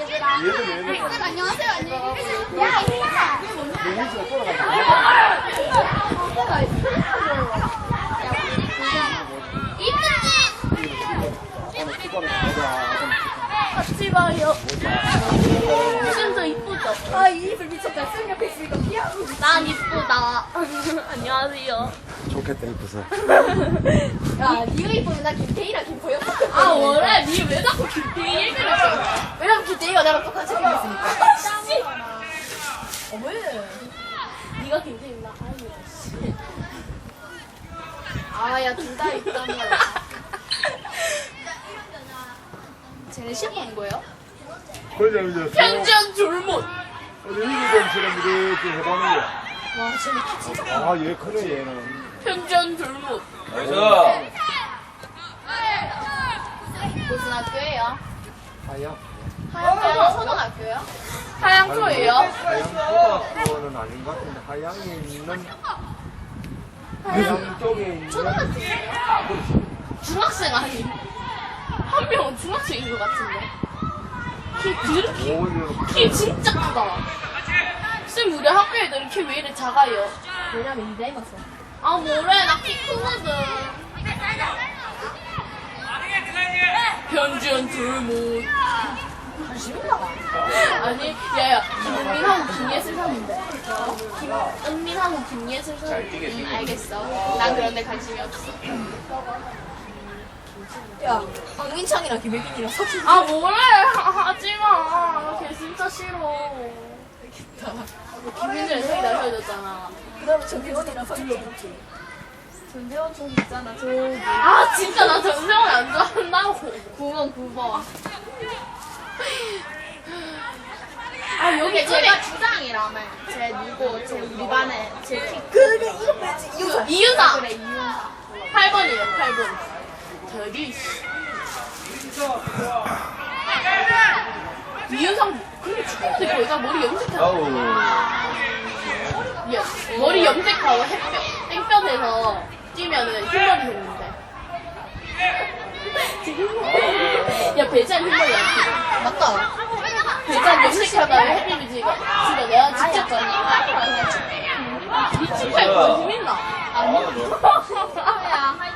얘들아. 쌤 안녕하세요. 안녕히 계세요. 야. 명수가 돌아가지고. 오늘 축구를 가자. 같 이 봐요. 쌤도 이쁘죠? 아, 이 입을 미쳤다. 쌤 옆에 있으니까 피하고. 난 이쁘다. 안녕하세요. 좋겠다 이뻐서. 야, 니가 이쁘면 나 김태희랑 김보영 아 원래 니 왜 자꾸 김태희 얘기를 해? 왜냐면 김태희가 나랑 똑같이 생겼으니까. 씨. 어, 왜? 니가 김태희 나 아니 씨. 아, 야, 둘다 말이야. 쟤네 시험 보는 거예요? 편전 줄못. 우리 이기동처럼 이렇게 해보는 거야. 와, 키 진짜 아, 얘 크네 얘는. 편전 줄못. 무슨 학교예요? 하양. 하얀 초등학교요? 하양초예요. 하양 초등학교는 아닌 것 같은데 하양에 있는 하양 쪽에 있는 중학생 아니? 한 명은 중학생인 것 같은데. 키 그렇게 오히려 키 진짜 크다. 쌤 우리 학교 애들은 키 왜 이래 작아요? 왜냐면 이 닮았어. 아 뭐래 나 키 크거든. 편전 줄못. 관심있나 아니, 야야, 김은민하고 김예슬 사는데. 김은민하고 김예슬 사는데. 응, 알겠어. 난 그런데 관심이 없어. 야, 박민창이랑 김혜빈이랑 석희. 아, 뭐래? 하- 하지 마. 걔 진짜 싫어. 김민준이 생이 날려줬잖아. 그 다음에 정혜원이랑 박민창. 전재원 저기 있잖아, 저기. 아, 진짜 나 전생을 안 좋아한다고. 9번, 9번. 아, 여기 제가 주장이라며. 제 누구, 제 우리 반에 제 키. 그게 이름 뭐지? 이유상. 이유상. 그래, 이유상. 8번이에요, 8번. 저기, 씨. 이윤상, 근데 축구인데 여자 머리 염색하고. 야, 머리 염색하고 햇볕, 땡볕에서 뛰면은 흰머리 되는데. 야, 배찬 흰머리 안 튀고. 맞다. 배찬 염색하다가 햇빛이 지금. 진짜 내가 직접 봤니? 니 축구에 관심 있나? 아니.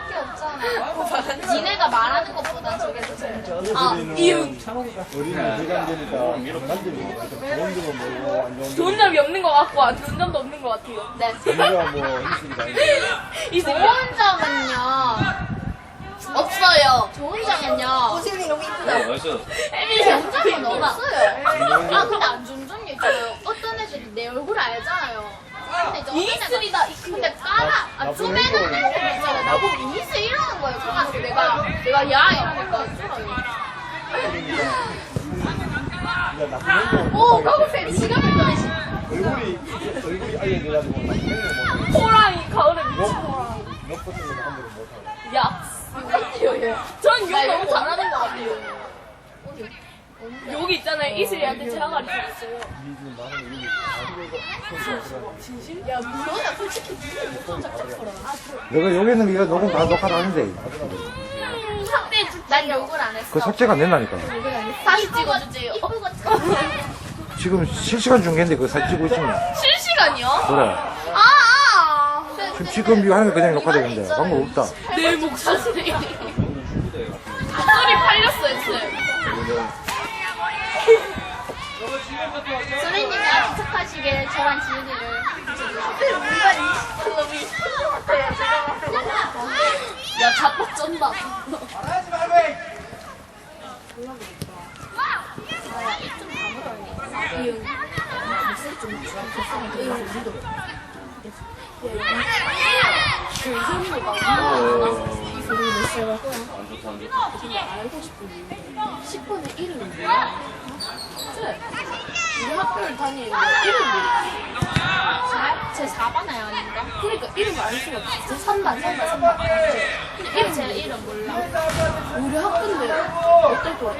니네가 말하는 것보단 저게 더 재밌어. 아, 이응. 우리는 그가 안 되니까 만들이 좋은 점은 뭐고 안 좋은 좋은 점이 없는 것 같고, 안 좋은 점도 없는 것 같아요. 네. 우리가 뭐 있습니다. 이 생각. 좋은 점은요. 없어요. 좋은 점은요. 오세훈이 너무 이쁘다. 혜민이 좋은 점은. 없어요. 아, 근데 안 좋은 점이 있어요. 어떤 애들이 내 얼굴 알잖아요. 이슬. 근데 까라, 아, 애들 있잖아. 나보고 이슬 이러는 거예요. 그래서 내가, 내가 야, 이러니까 행동을 오, 가보세요. 지갑을 꺼내시. 얼굴이 얼굴이 아예 못해. 호랑이, 가을에 미친 호랑이. 욕 같은 거는 함부로 못하고. 야. 전욕 너무 이거 잘하는 것 같아요. 여기 있잖아요. 이슬이한테 말하는 이름이 다 진심? 야, 너야 솔직히 니를 못한 작작 커라. 너가 여기는 이거 녹음 다 녹화하는데 줄게요. 난 욕을 안 했어. 그 삭제가 안 된다니까 다시 찍어주세요. 이쁘고 지금 실시간 중계인데 그거 사진 찍고 있으면 실시간이요? 그래 아, 아. 지금 지금 이거 하는 거 그냥 녹화되는데 방법 없다 내 목소리. 소리 팔렸어요, 쌤. 선생님이 아주 착하시게 저랑 우리가 이 야, 자뻑 쩐다. 알고 싶은 이유. 10번의 이름이 뭐야? 네. 우리 학교를 다니는데 이름이? 제 4반 아닌가? 그러니까 이름을 알 수가 없어. 제 3반, 3반, 3반. 근데 난 몰라. 우리 학교인데 어떨 것 같아?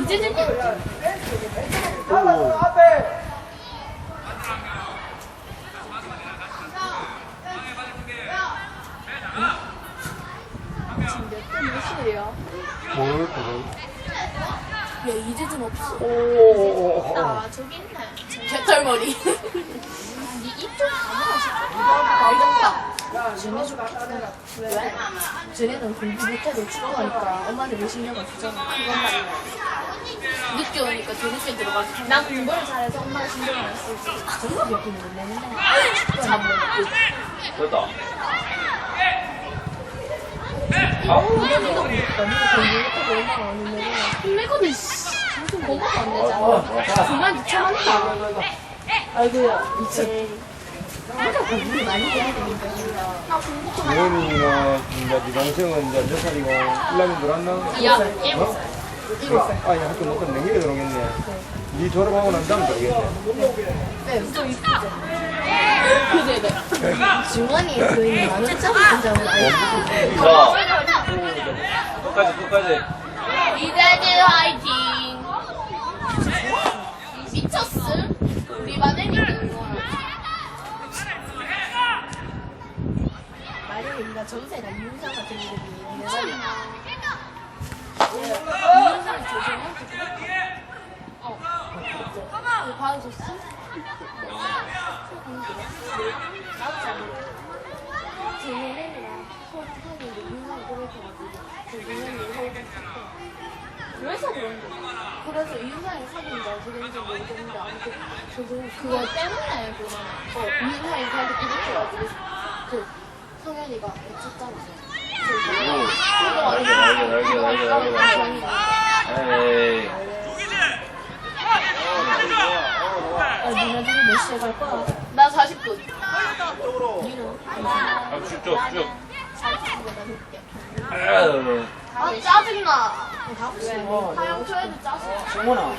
이재진 때 지금 몇대 몇이에요? 뭘 그걸? 야 이재진 없어. 오오오오. 아 저기 있네. 개털머리. 니 입좀 가능하실까? 알겠다. 쟤네 좀 왜? 쟤네는 공부 못해도 축구하니까 엄마한테 왜 신경을 쓰잖아. 그건 말이야. 늦게 오니까 뒤늦게 들어가서 난 공부를 잘해서 엄마가 신경을 안 쓰지. 저렇게 느낌이 못 내는데. 잠 됐다. 공부 혼내거든. 씨. 무슨 공부가 안 되잖아. 정말 미쳐만다. 아이고야, 미쳐. 내가 공부를 많이 해야 되니까. 나 공부 좀 지원이나 이제 네 동생은 이제 몇 살이고 1학년 들어왔나? 야, 어? 아니 학교 못 갔는데 내년에 들어오겠네. 네 졸업하고 난 다음에 들어오겠네. 네, 좀 이쁘죠. 그래, 네. 중원이 그 많은 짬을 점을 알고. 자, 끝까지, 끝까지. 이대들 화이팅! 미쳤음? 우리 반 애니는 만약에 네가 전세가 같은 이름이 미쳤나? 이윤상이 조정한테 어. 너 받아줬어? 나도 잘 모르겠어. 쟤네랑 서울하는데 이윤상이 그 그래서 그런 거야. 그래서 이윤상이 사귄다 그런지 모르겠는데 아무튼 그거 그거 때문에 그거는 어 이윤상이 자기 고백해가지고 그 성현이가 미쳤잖아. 날개, 날개, 날개, 날개, 날개, 날개. 에이. 아, 니네들이 몇 시에 갈 거야? 나 40분. 니는? 아, 쭉, 쭉, 쭉. 40분에 나 늦게. 아유. 아, 짜증나. 왜? 하영 초에도 짜증나.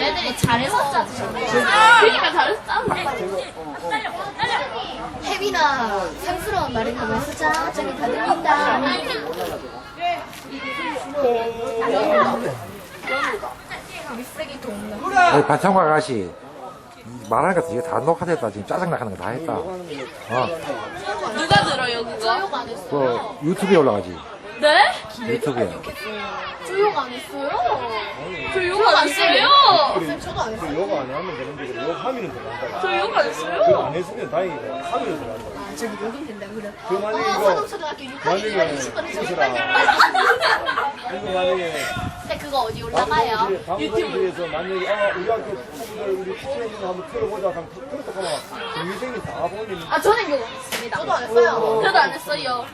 애들이 잘해서 짜증나. 그니까 잘해서 짜증나. 혜빈아, 상스러운 말을 가만 쓰자. 짜증이 다 들린다. 밑세기 동네. 여기 반창과 아가씨 말하니까 이게 다 녹화됐다 지금 짜증나는 거 다 했다 어, 누가 들어요, 그거? 그 유튜브에 올라가지 네? 유튜브에 조용 안 했어요. 조용 안 했어요. 저도 안 했어요. 그 요거 안 하면 되는데 그 요거 하면은 들어간다. 조용 안 그거 했어요. 안 했으면 다행이고 하면은 들어간다. 아, 저기 녹음 된다 그래. 그 만약에 어, 이거 서동초등학교 6학년 만약에 20번에 저기 이거라. 이거 만약에 근데 그거 어디 올라가요? 유튜브 유튜브. 에서 만약에 아 우리 학교 친구들 우리 친구들 한번 틀어보자 하면 그렇다 하면 동생이 다 보면 아, 저는 이거 했습니다. 저도 안 했어요. 저도 안 했어요.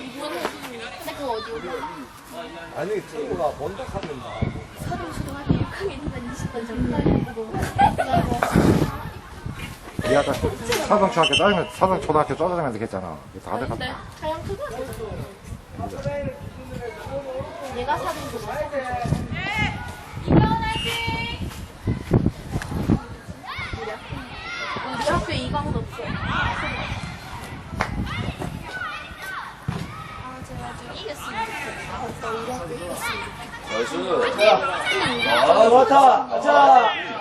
이분은 근데 그거 어디 올라가? 만약에 친구가 본다 하면 다 서동초등학교 6학년 20번 정도 이 아까 사동초등학교 짜증나 사동초등학교 짜증나 했잖아 이거 다 근데 돼갔다 하영 초등학교 내가 사는 초등학교 우리 학교에 이강도 없어. 아, 나이스. 아, 좋다. 자.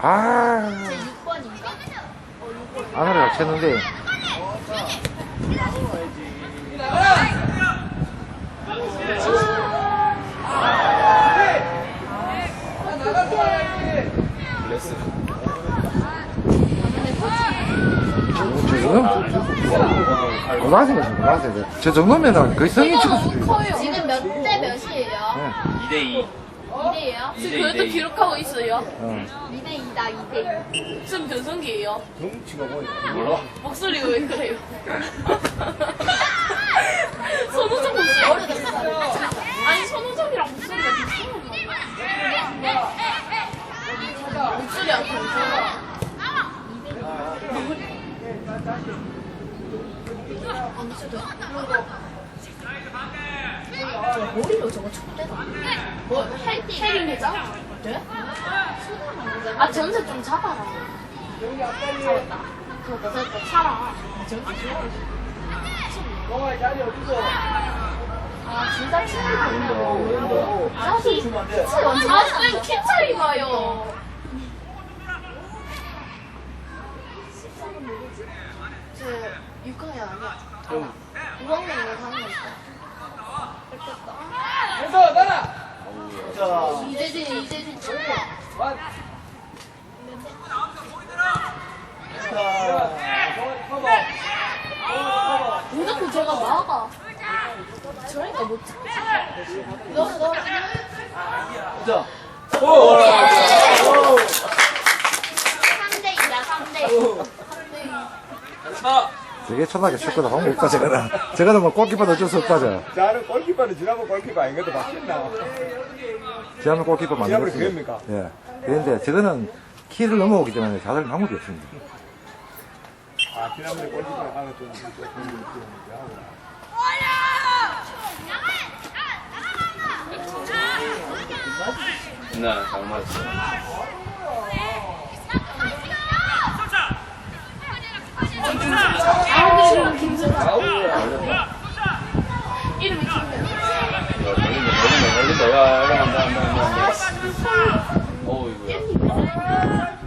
아 제 6번인가? 하늘을 잘 쳤는데 정도면 고등학생이지 고등학생 저 정도면은 거의 성인 치고 수준 커요. 지금 몇대 몇이에요? 2대2. 2대예요? 이대, 지금 그래도. 기록하고 있어요. 어. 2대 2다 2대 2. 지금 변성기예요. 덩치가 뭐야? 몰라? 목소리가 왜 그래요? 선우정 목소리. 아니 선우정이랑 목소리가 비슷한 거 목소리 안 변성. 머리로 저거 쳤대나? 뭐 매장? 네? 아 전세 좀 잡아라. 잡았다. 그렇다 됐다 차라. 아, 진짜 친구 보인다. 자기 키 완전 아쌤 키 차이 봐요. 저 6학년 아니야. 5학년으로 가는 거 있다. 나라. 자, 이재진 이재진 좀. 완. 자, 커버. 커버. 무조건 제가 막아. 저러니까 못 참지. 너 너. 자. 오. 3대 2야 3대 2. 차. 되게 초등학교 축구도 방법 없다, 저거는. 저거는 뭐 골키퍼도 어쩔 수 없다, 저. 자는 골키퍼는 지난번 골키퍼 아닌가도 바뀌었나? 지하면 골키퍼 지하면 만들었습니다. 그겁니까? 예. 그런데 저거는 키를 넘어오기 때문에 자살 방법이 없습니다. 아, 지난번에 골키퍼 하면 좀, 좀, 좀, 좀. 네, 잘 맞았어. 아. 아우, 김승아. 야. 야, 야, 안 돼, 안 돼, 안 돼, 안 돼. 어우, 이거야.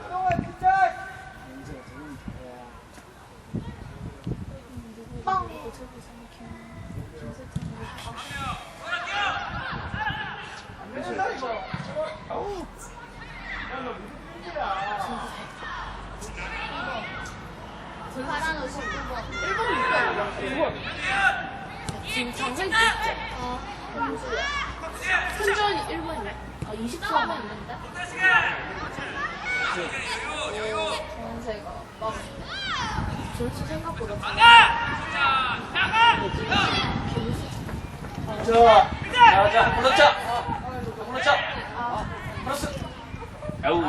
빵. 하나는 19번. 1번 6번. 5번. 지금 장생 있지? 어. 현주야. 현주연이 1번이야. 아, 24번 있는데? 정세가 막 전수 생각보다 자, 자, 자, 한번 넣자. 한번 넣자. 플러스. 아우.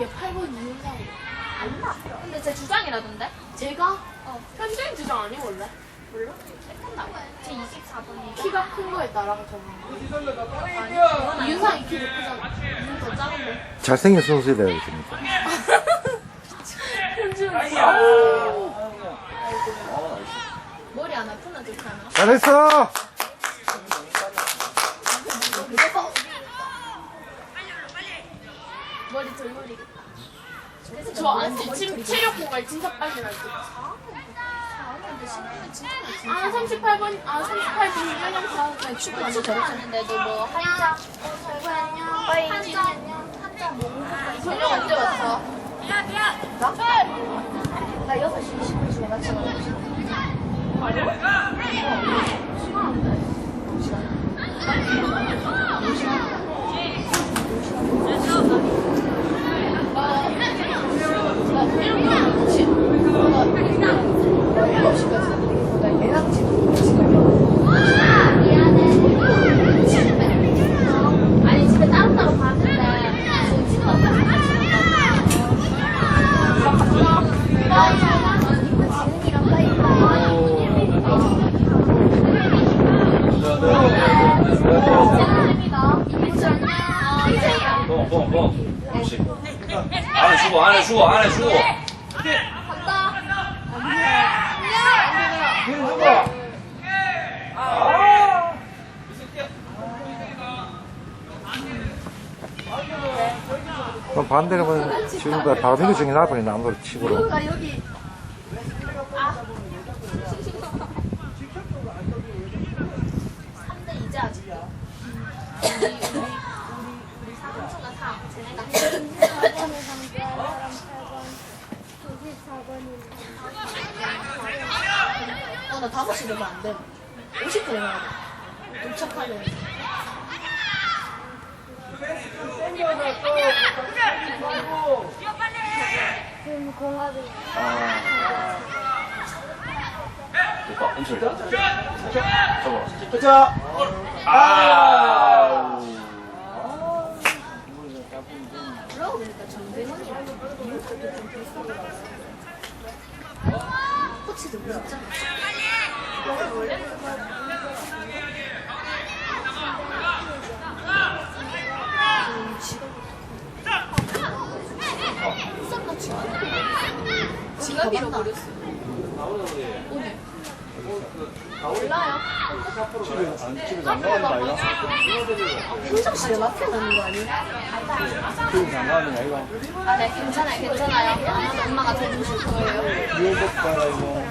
얘 8번 이윤상이야. 안나. 근데 제 주장이라던데? 제가? 어. 현주인 주장 아니 원래? 몰라? 제 24번이 키가 큰 거에 따라가잖아. 아니, 이윤상이 키 높잖아. 더 작은데. 잘생긴 선수에 되어 있습니다. 현주인 머리 안 아프나 좋잖아. 잘했어! 머리 돌머리겠다. 저 안지 침 체력 고갈 진짜 빨리 날 때. 아 38번 아 38번 유연형 축구 완전 잘했었는데도 뭐 한장 어 안녕 한장 한장 뭐 저녁 언제 왔어? 나 6시 20분 중에 맞춰 나 얘랑 지금 아니 집에 따로따로 봤는데 지금 집에 왔다 지 안에 주고, 안에 주고, 안에 주고. 그럼 반대로 보면 지금까지 바로 미국 중에 나버린 남도로 치고로. 나 여기 3대 2제 아직도 우리 우리 우리 사분수가 3 쟤네가 어나 5시 되면 안 돼. 50분 해야 돼. 도착하면. 됐다, 인철. 접어. 자. 아우. 그러고 보니까 정대원이랑 이웃도 좀 비슷한 진짜 무섭잖아. 아, 네, 괜찮아요, 괜찮아요. 아마도 엄마가 거예요. 유럽 가라 이거.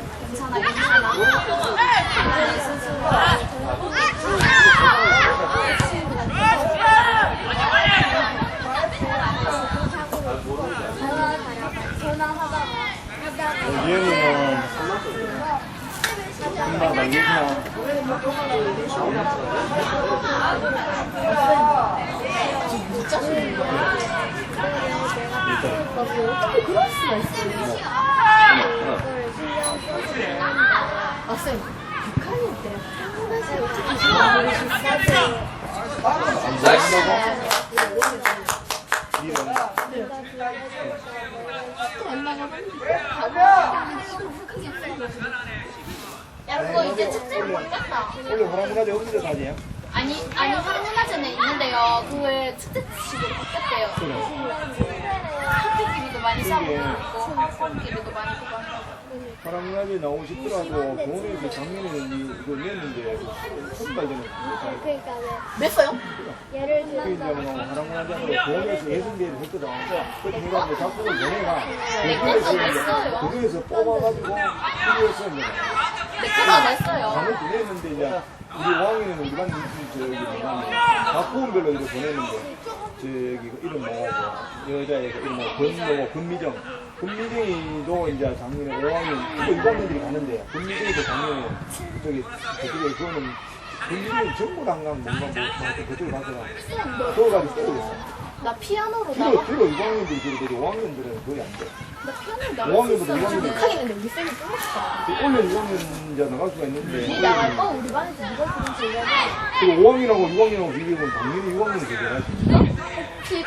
얘는 그럴 수가 있어요? 아, 쌤, 북한일 때 한국에서 어떻게 생각을 했어요? 야, 그거 이제 축제로 바뀌었다. 원래 호랑이가지 없는 데 다니야? 아니, 아니, 한문화재는 있는데요. 그게 축제식으로 바뀌었대요. 학교끼리도 많이 싸우고 있고, 학원끼리도 많이 한다고. 호랑이가지 나오고 싶더라도 병원에서 작년에는 이거 냈는데 첫달 전에 그러니까 냈어요? 예를 그게 이제 뭐 호랑이가지로 병원에서 예술대회를 했거든. 그래서 내가 뭐 작품을 보내가 내 것도 냈어요. 그거에서 뽑아가지고 그거였어 내 거도 냈어요. 방을 보냈는데 이제 우리 왕이는 우리 반 저기 작품별로 이거 보내는데 저기 그 이름 뭐고 여자애 그 이름 뭐 권뭐 권미정 권미정이도 이제 작년에 5학년 또 6학년들이 가는데 권미정이도 작년에 저기 그쪽에 그거는 권미정이 전부 당강 뭔가 뭐 하여튼 그쪽에 가서가 때리고 있어. 나 피아노로 뒤로 나가. 뒤로 6학년들이 그러고 5학년들은 거의 안 돼. 나 피아노로 5학년부터 나갔었어. 6학년 북한이는데 우리 쌤이 뿜었다. 원래 6학년 이제 나갈 수가 있는데. 니 나갈 거? 우리 반에서 누가 그런지 이러면 그리고 5학년하고 6학년하고 비교하면 당연히 6학년이 되게 혹시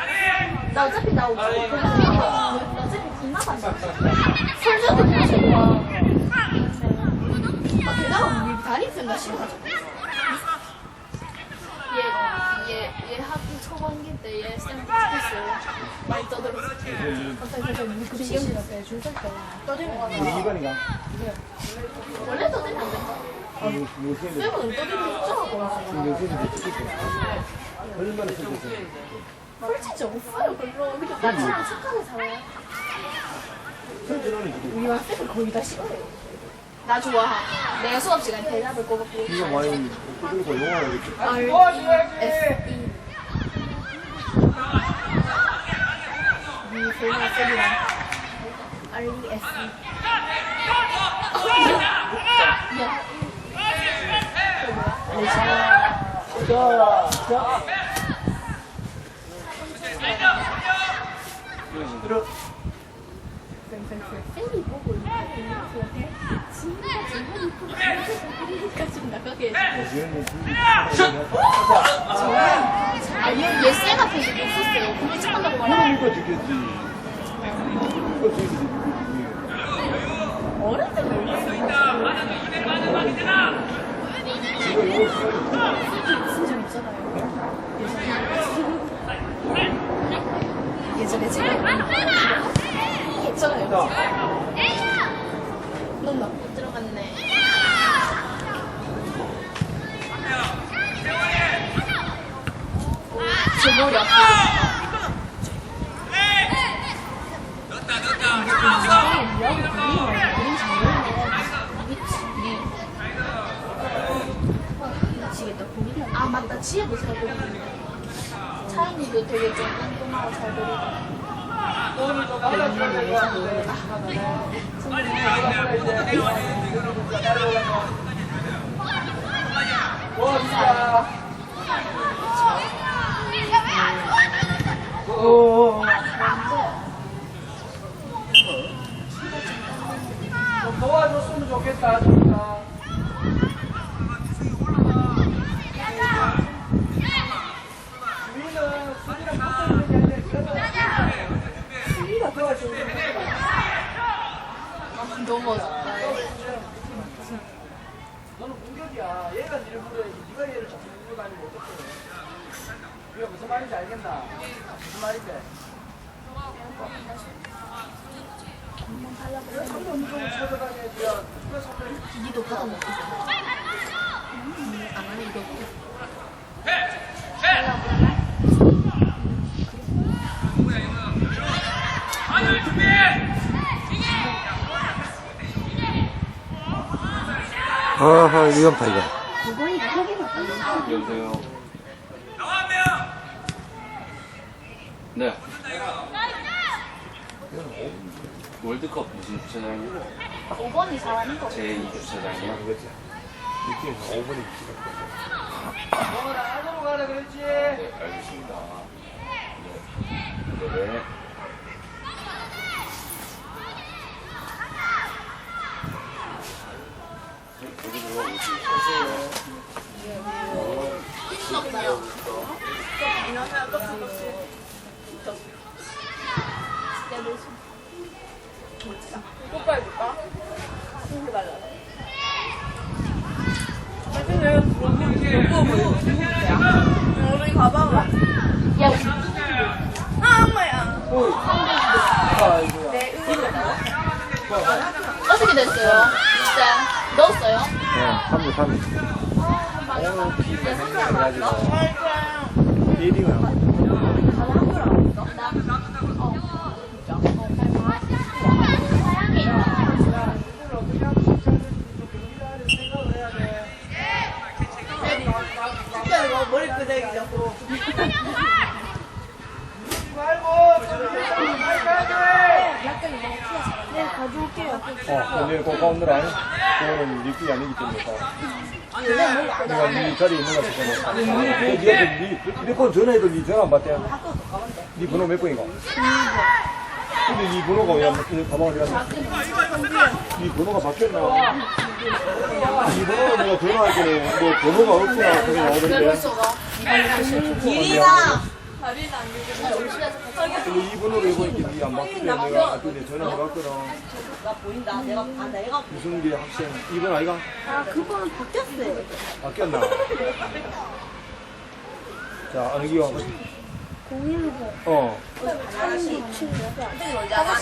나 어차피 나 오고 나 어차피 빗나갔어. 설주도 못 치고 와. 아, 게다가 우리 나 싫어가지고. 얘, 학기 초반기 때얘쌤 스트레스 많이 떠들었어. 갑자기 그래서 우리 그 시험 때 줄설 때 떠들고 가서 우리 이반이가 원래 떠들면 안 된다. 쌤은 떠들고. 요새는 찍히고 얼마나 솔직히 없어요 별로. 그냥 나처럼 착하게 살아요. 우리 반 쌤은 거의 다 싫어요. 나 좋아. 내가 수업 시간에 대답을 꼬박꼬박. 이거 많이 두들고 영화를 이렇게 R S E 니 설마 쌤이랑 R E S E 쌤이 보고 이렇게 진짜 제일 이쁘게 그러니까 좀 나가게 해줘. 지연이 아니, 얘쌤 앞에서 없었어요. 근데 찍한다고 말해. 이거 죽겠지 이거 죽겠지 어릴 때 별로 지금 이거 쓰 쓴적 있잖아요. 예전에 제가 있잖아요. 너무 못 들어갔네. 제 머리. 고민이 아 맞다 잘 그리는데 차이니도 되게 좀 꼼꼼하고 잘 그리고 도와줬으면 좋겠다 진짜 우리는 수비랑 붙어 있는 게 아니라 수비가 도와주는 거. 너무 어졌다 일부러 네가 얘를 자꾸 일부러 다니면 어떡해. 네가 무슨 말인지 알겠나? 무슨 말인지. 왜 자꾸 운동 찾아다녀야지. 야, 누가 자꾸 니도 받아 먹고 싶어. 안 하는 이거. 아하, 위험타, 이거. 여보세요. 네. 월드컵 무슨 주차장이요? 5번이 잘하는 거. 제2 주차장이요? 느낌 5분이 너는 안으로 가라 그랬지. 네, 알겠습니다. 네. 네. 야, 우리 어떻게 됐어요? 진짜 넣었어요? 네, 3대 3. 오늘 비 해가지고 리딩을 하고 어, 근데 그 가운데라 그거는 네 끼이 아니기 때문에 내가 네 자리에 있는 거 같아서 네 니한테 네 휴대폰 전화해도 네 전화 안 받대 네 번호 몇 번인가? 근데 네 번호가 왜안 바뀌는 가방을 내가 네 번호가 바뀌었나? 네 번호가 내가 전화할 때는 뭐 번호가 없구나. 그게 나오던데. 길이나 근데 이 번호로 해보니까 네안 바뀌대 내가 아까 내 전화 해봤거든 나 보인다. 내가 아 내가 유승기 학생 이번 아이가? 아 그거는 바뀌었어요. 바뀌었나? 자, 어느 기호? 01번 어. 한기 친구가 끝나면 내가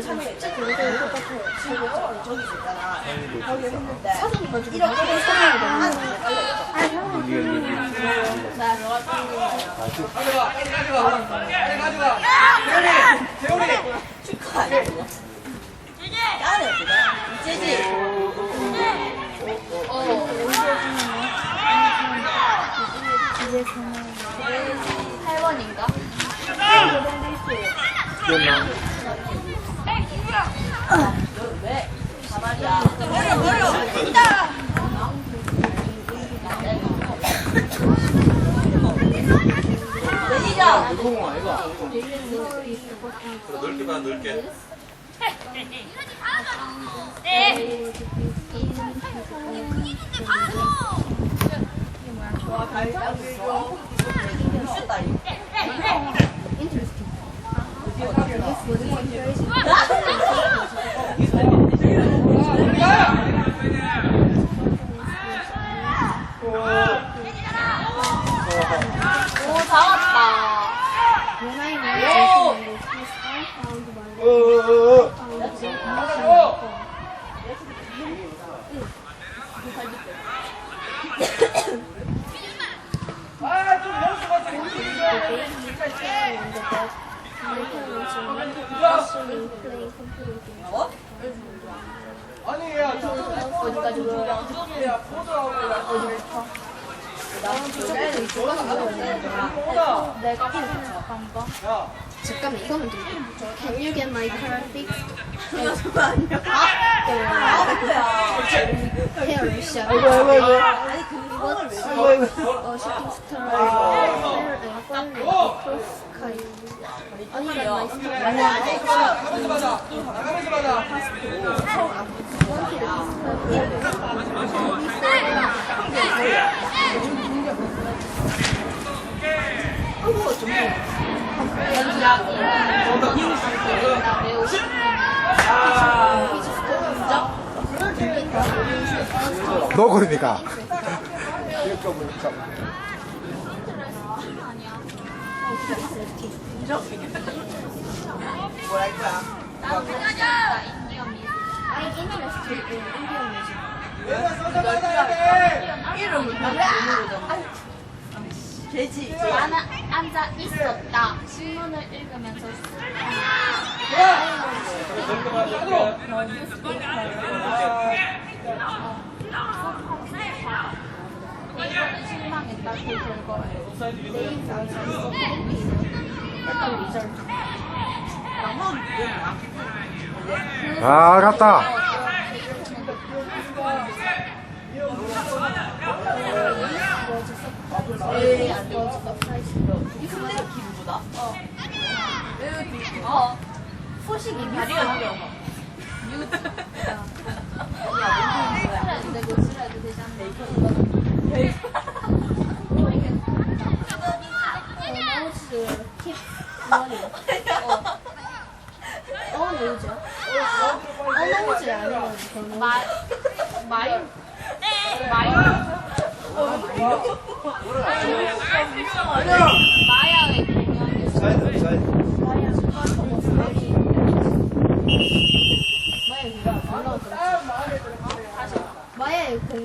지금 진짜 그거랑 똑같아요. 지금 저기 있잖아. 거기 했는데 이렇게 해서 아네 가 이제 가져가. 빨리 가져가. 빨리 가져가. 세훈이, 세훈이. 축하해. 야래 이제지. 어. 8번인가? 기억나? 왜? 가발이야. 버려 버려. 있다. 내리자. 무거운 아이가? 넓게 봐, 넓게. 이거. 오, 잡았다. 어, 어, 어. 아, 좀 연습 같은 거 있어야 돼. 뭐? 아니, 야, 저, 어디까지 야, 포도하고, 야, 포다. 내가 한 번. 야, 잠깐만 이거만 좀. My car fixed? 그거 아니야. 아, 뭐야. Hair shop. 아니 그거를 왜어 쇼핑 스토어. Hair and phone. 카이. 언니가 my store. 나가면서 받아. 나가면서 받아. 매우 너 그러니까. 기획적으로 참. 뭐랄까. 아니 인터넷 인디언 뮤직. 이름을 모르잖아. 돼지. 나는 앉아 있었다. 신문을 읽으면서 아, 갔다. 근데 기분보다? 어. 소식이 다리가 느려. 그래도 되고 싫어도 되지 않나? 어나우스 힙 머니. 어. 어나우즈. 어나우즈 아니면 저는 마, 마이, 마이, 마야의 공연에서 사이드, 사이드. 마야 마야 마야. 마야의 공